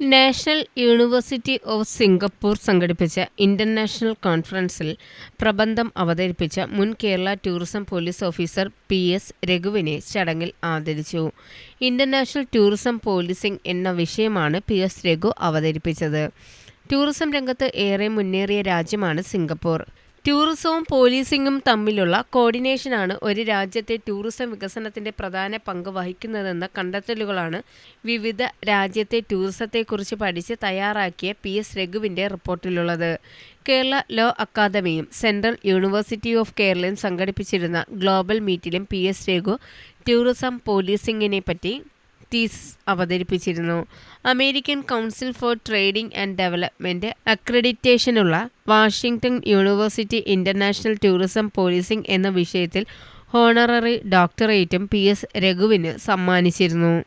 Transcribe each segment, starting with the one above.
National university of Singapore സംഘടിപ്പിച്ച international കോൺഫറൻസിൽ പ്രബന്ധം അവതരിപ്പിച്ച മുൻ Kerala tourism police officer P S രഘുവിനെ ചടങ്ങിൽ ആദരിച്ചു. ഇന്റർനാഷണൽ ടൂറിസം പോലീസിംഗ് എന്ന വിഷയമാണ് പി എസ് രഘു അവതരിപ്പിച്ചത്. ടൂറിസം രംഗത്ത് ഏറെ മുന്നേറിയ രാജ്യമാണ് സിംഗപ്പൂർ. ടൂറിസവും പോലീസിങ്ങും തമ്മിലുള്ള കോർഡിനേഷനാണ് ഒരു രാജ്യത്തെ ടൂറിസം വികസനത്തിന്റെ പ്രധാന പങ്ക് വഹിക്കുന്നതെന്ന കണ്ടെത്തലുകളാണ് വിവിധ രാജ്യത്തെ ടൂറിസത്തെക്കുറിച്ച് പഠിച്ച് തയ്യാറാക്കിയ പി എസ് രഘുവിന്റെ റിപ്പോർട്ടിലുള്ളത്. കേരള ലോ അക്കാദമിയും സെൻട്രൽ യൂണിവേഴ്സിറ്റി ഓഫ് കേരളയും സംഘടിപ്പിച്ചിരുന്ന ഗ്ലോബൽ മീറ്റിലും പി എസ് രഘു ടൂറിസം പോലീസിങ്ങിനെ പറ്റി thesis അവതരിപ്പിച്ചിരുന്നു. American council for trading and development അക്രഡിറ്റേഷനുള്ള Washington university international tourism policing എന്ന വിഷയത്തിൽ ഹോണററി ഡോക്ടറേറ്റും പി എസ് രഘുവിന് സമ്മാനിച്ചിരുന്നു.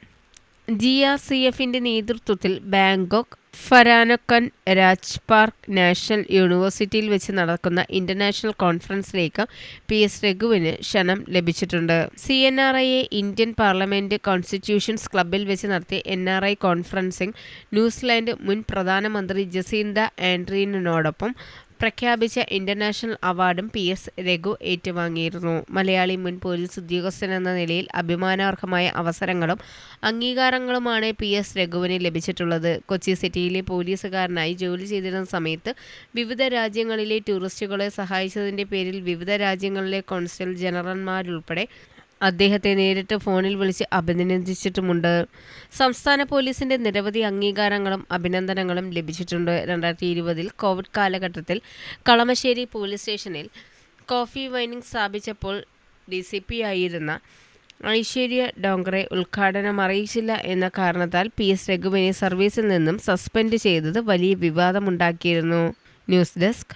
ജി ആർ സി എഫിന്റെ നേതൃത്വത്തിൽ ബാങ്കോക്ക് ഫരാനക്കൻ രാജ് പാർക്ക് നാഷണൽ യൂണിവേഴ്സിറ്റിയിൽ വെച്ച് നടക്കുന്ന ഇന്റർനാഷണൽ കോൺഫറൻസിലേക്ക് പി എസ് രഘുവിന് ക്ഷണം ലഭിച്ചിട്ടുണ്ട്. സി എൻ ആർ ഐയെ ഇന്ത്യൻ പാർലമെന്റ് കോൺസ്റ്റിറ്റ്യൂഷൻസ് ക്ലബിൽ വെച്ച് നടത്തിയ N R I conferencing New Zealand മുൻ പ്രധാനമന്ത്രി ജസീന്ത ആൻഡ്രീനോടൊപ്പം പ്രഖ്യാപിച്ച ഇന്റർനാഷണൽ അവാർഡും പി എസ് രഘു ഏറ്റുവാങ്ങിയിരുന്നു. മലയാളി മുൻ പോലീസ് ഉദ്യോഗസ്ഥൻ എന്ന നിലയിൽ അഭിമാനാർഹമായ അവസരങ്ങളും അംഗീകാരങ്ങളുമാണ് പി എസ് രഘുവിന് ലഭിച്ചിട്ടുള്ളത്. കൊച്ചി സിറ്റിയിലെ പോലീസുകാരനായി ജോലി ചെയ്തിരുന്ന സമയത്ത് വിവിധ രാജ്യങ്ങളിലെ ടൂറിസ്റ്റുകളെ സഹായിച്ചതിന്റെ പേരിൽ വിവിധ രാജ്യങ്ങളിലെ കോൺസൽ ജനറൽമാരുൾപ്പെടെ അദ്ദേഹത്തെ നേരിട്ട് ഫോണിൽ വിളിച്ച് അഭിനന്ദിച്ചിട്ടുമുണ്ട്. സംസ്ഥാന പോലീസിന്റെ നിരവധി അംഗീകാരങ്ങളും അഭിനന്ദനങ്ങളും ലഭിച്ചിട്ടുണ്ട്. രണ്ടായിരത്തി ഇരുപതിൽ കോവിഡ് കാലഘട്ടത്തിൽ കളമശ്ശേരി പോലീസ് സ്റ്റേഷനിൽ കോഫി വൈനിങ് സ്ഥാപിച്ചപ്പോൾ ഡി സി പി ആയിരുന്ന ഐശ്വര്യ ഡോങ്കറെ ഉദ്ഘാടനം അറിയിച്ചില്ല എന്ന കാരണത്താൽ പി എസ് രഘുവിനെ സർവീസിൽ നിന്നും സസ്പെൻഡ് ചെയ്തത് വലിയ വിവാദമുണ്ടാക്കിയിരുന്നു. News desk